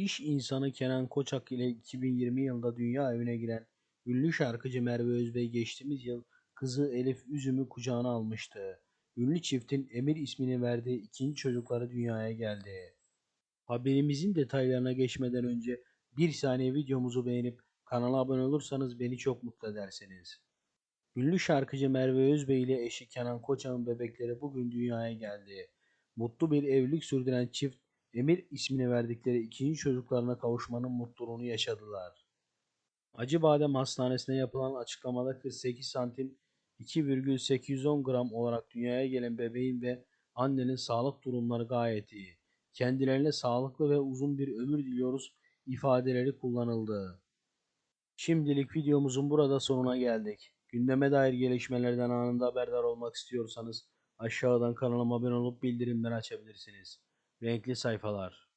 İş insanı Kenan Koçak ile 2020 yılında dünya evine giren ünlü şarkıcı Merve Özbey geçtiğimiz yıl kızı Elif Üzüm'ü kucağına almıştı. Ünlü çiftin Emir ismini verdiği ikinci çocukları dünyaya geldi. Haberimizin detaylarına geçmeden önce bir saniye videomuzu beğenip kanala abone olursanız beni çok mutlu edersiniz. Ünlü şarkıcı Merve Özbey ile eşi Kenan Koçak'ın bebekleri bugün dünyaya geldi. Mutlu bir evlilik sürdüren çift Emir ismini verdikleri ikinci çocuklarına kavuşmanın mutluluğunu yaşadılar. Acıbadem Hastanesi'ne yapılan açıklamada 48 santim 2,810 gram olarak dünyaya gelen bebeğin ve annenin sağlık durumları gayet iyi. Kendilerine sağlıklı ve uzun bir ömür diliyoruz ifadeleri kullanıldı. Şimdilik videomuzun burada sonuna geldik. Gündeme dair gelişmelerden anında haberdar olmak istiyorsanız aşağıdan kanalıma abone olup bildirimleri açabilirsiniz. Renkli sayfalar.